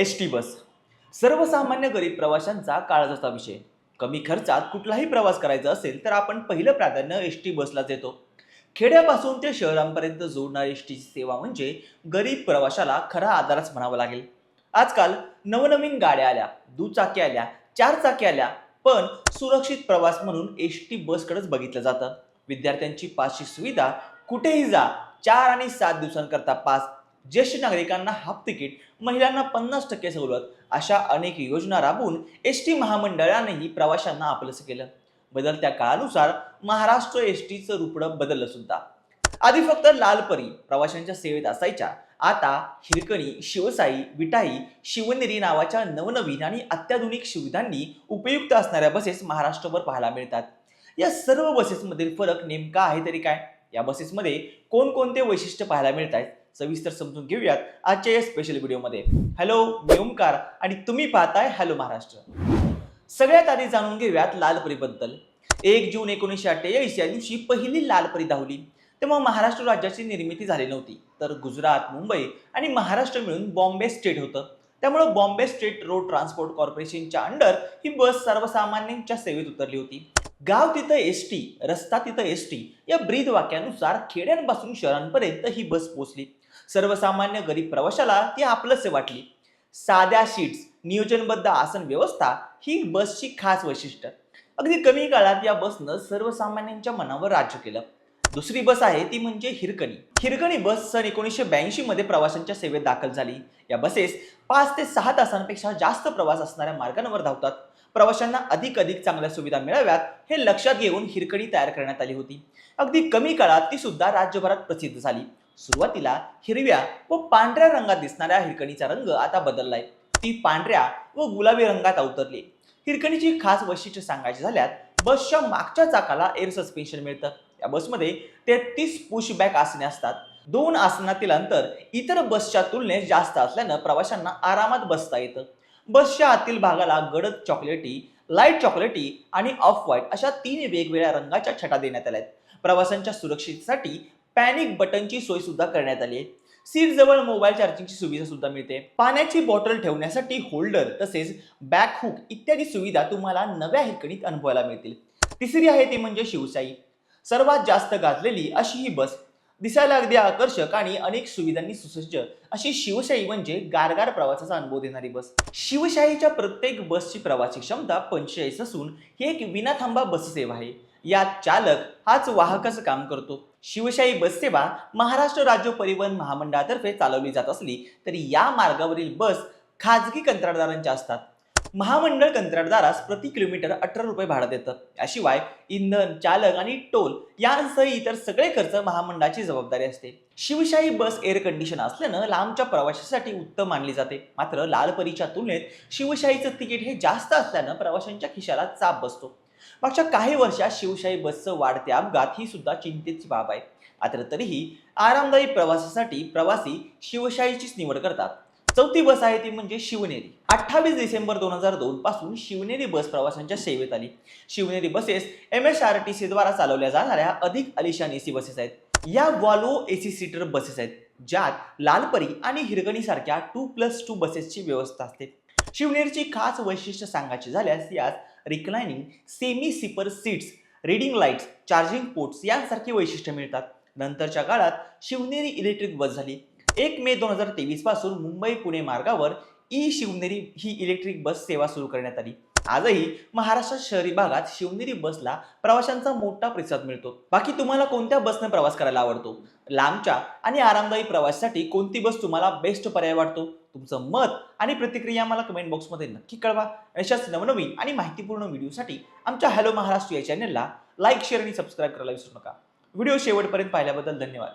S T bus. सर्वसामान्य गरीब प्रवाशांचा काळजाचा विषय. कमी खर्चात कुठलाही प्रवास करायचा असेल तर आपण पहिलं प्राधान्य एस टी बसला देतो. खेड्यापासून ते शहरांपर्यंत जोडणारी एस टीची सेवा म्हणजे गरीब प्रवाशाला खरा आधारच म्हणावा लागेल. आजकाल नवनवीन गाड्या आल्या दुचाकी आल्या चार चाकी आल्या पण सुरक्षित प्रवास म्हणून एस टी बसकडेच बघितलं जातं. विद्यार्थ्यांची पाचशे सुविधा कुठेही जा चार आणि सात दिवसांकरता पास ज्येष्ठ नागरिकांना हाफ तिकीट महिलांना पन्नास टक्के सवलत अशा अनेक योजना राबवून एस टी महामंडळानेही प्रवाशांना आपलंसं केलं. बदलत्या काळानुसार महाराष्ट्र एस टीचं रुपडं बदललं सुद्धा. आधी फक्त लालपरी प्रवाशांच्या सेवेत असायच्या आता हिरकणी शिवसाई विटाई शिवनेरी नावाच्या नवनवीन आणि अत्याधुनिक सुविधांनी उपयुक्त असणाऱ्या बसेस महाराष्ट्रभर पाहायला मिळतात. या सर्व बसेसमधील फरक नेमका आहे तरी काय? या बसेसमध्ये कोणकोणते वैशिष्ट्य पाहायला मिळत आहेत सविस्तर समजून घेऊयात आजच्या या स्पेशल व्हिडिओमध्ये हॅलो मी ओमकार आणि तुम्ही पाहताय हॅलो महाराष्ट्र. सगळ्यात आधी जाणून घेऊयात लालपरीबद्दल. एक जून एकोणीसशे अठ्ठेचाळीस या दिवशी पहिली लालपरी धावली. तेव्हा महाराष्ट्र राज्याची निर्मिती झाली नव्हती. तर गुजरात मुंबई आणि महाराष्ट्र मिळून बॉम्बे स्टेट होतं. त्यामुळं बॉम्बे स्टेट रोड ट्रान्सपोर्ट कॉर्पोरेशनच्या अंडर ही बस सर्वसामान्यांच्या सेवेत उतरली होती. गाव तिथं एस टी रस्ता तिथं एस टी या ब्रीद वाक्यानुसार खेड्यांपासून शहरांपर्यंत ही बस पोचली सर्वसामान्य गरीब प्रवाशाला ती आपलंसे वाटली. साध्या सीट्स नियोजनबद्ध आसन व्यवस्था ही बसची खास वैशिष्ट्य. अगदी कमी काळात या बसनं सर्वसामान्यांच्या मनावर राज्य केलं. दुसरी बस आहे ती म्हणजे हिरकणी. हिरकणी बस सन एकोणीसशे ब्याऐंशी मध्ये प्रवाशांच्या सेवेत दाखल झाली. या बसेस पाच ते सहा तासांपेक्षा जास्त प्रवास असणाऱ्या मार्गांवर धावतात. प्रवाशांना अधिक अधिक चांगल्या सुविधा मिळाव्यात हे लक्षात घेऊन हिरकणी तयार करण्यात आली होती. अगदी कमी काळात ती सुद्धा राज्यभरात प्रसिद्ध झाली. सुरुवातीला हिरव्या व पांढऱ्या रंगात दिसणाऱ्या हिरकणीचा रंग आता बदललाय. ती पांढऱ्या व गुलाबी रंगात अवतरली. हिरकणीची खास वैशिष्ट्य सांगायची झाल्यात बसच्या मागच्या चाकाला एअर सस्पेन्शन मिळतं. या बसमध्ये तेहतीस पुश बॅक आसने असतात. दोन आसनातील अंतर इतर बसच्या तुलनेत जास्त असल्यानं प्रवाशांना आरामात बसता येतं. बसच्या आतील भागाला गडद चॉकलेटी लाइट चॉकलेटी आणि ऑफ व्हाईट अशा तीन वेगवेगळ्या रंगाच्या छटा देण्यात आल्या आहेत प्रवाशांच्या सुरक्षेसाठी पॅनिक बटनची सोय सुद्धा करण्यात आली आहे. सीट जवळ मोबाईल चार्जिंगची सुविधा सुद्धा मिळते. पाण्याची बॉटल ठेवण्यासाठी होल्डर तसेच बॅक हुक इत्यादी सुविधा तुम्हाला नव्या हिरकणीत अनुभवायला मिळतील. तिसरी आहे ती म्हणजे शिवशाही. सर्वात जास्त गाजलेली अशी ही बस. दिसायला अगदी आकर्षक आणि अनेक सुविधांनी सुसज्ज अशी शिवशाही म्हणजे गारगार प्रवासाचा अनुभव देणारी बस. शिवशाहीच्या प्रत्येक बसची प्रवासी क्षमता पंचेचाळीस असून ही एक विनाथांबा थांबा बससेवा आहे. यात चालक हाच वाहकाचं काम करतो. शिवशाही बस सेवा महाराष्ट्र राज्य परिवहन महामंडळातर्फे चालवली जात असली तरी या मार्गावरील बस खाजगी कंत्राटदारांच्या असतात. महामंडळ कंत्राटदारास प्रति किलोमीटर अठरा रुपये भाडं देतं. याशिवाय इंधन चालक आणि टोल यांसह इतर सगळे खर्च महामंडळाची जबाबदारी असते. शिवशाही बस एअर कंडिशन असल्यानं लांबच्या प्रवाशासाठी उत्तम मानली जाते. मात्र लालपरीच्या तुलनेत शिवशाहीचं तिकीट हे जास्त असल्यानं प्रवाशांच्या खिशाला चाप बसतो. मागच्या काही वर्षात शिवशाही बसचं वाढते अपघात ही सुद्धा चिंतेची बाब आहे. मात्र तरीही आरामदायी प्रवासासाठी प्रवासी शिवशाहीचीच निवड करतात. चौथी बस आहे ती म्हणजे शिवनेरी. अठ्ठावीस डिसेंबर दोन हजार दोन पासून शिवनेरी बस प्रवाशांच्या सेवेत आली. Shivneri buses M S R T C द्वारा चालवल्या जाणाऱ्या अधिक अलिशान एसी बसेस आहेत. या वॉल्वो एसी सीटर बसेस आहेत ज्यात लालपरी आणि हिरगणी सारख्या टू प्लस टू बसेसची व्यवस्था असते. शिवनेरीची खास वैशिष्ट्य सांगायची झाल्यास यात reclining semi sleeper seats reading lights charging ports यांसारखी वैशिष्ट्य मिळतात. नंतरच्या काळात शिवनेरी इलेक्ट्रिक बस झाली. एक मे दोन हजार तेवीसपासून मुंबई पुणे मार्गावर ई शिवनेरी ही इलेक्ट्रिक बस सेवा सुरू करण्यात आली. आजही महाराष्ट्र शहरी भागात शिवनेरी बसला प्रवाशांचा मोठा प्रतिसाद मिळतो. बाकी तुम्हाला कोणत्या बसने प्रवास करायला आवडतो? लांबच्या आणि आरामदायी प्रवासासाठी कोणती बस तुम्हाला बेस्ट पर्याय वाटतो? तुमचं मत आणि प्रतिक्रिया मला कमेंट बॉक्समध्ये नक्की कळवा. अशाच नवनवीन आणि माहितीपूर्ण व्हिडिओसाठी आमच्या हॅलो महाराष्ट्र या चॅनलला लाईक शेअर आणि सबस्क्राईब करायला विसरू नका. व्हिडिओ शेवटपर्यंत पाहिल्याबद्दल धन्यवाद.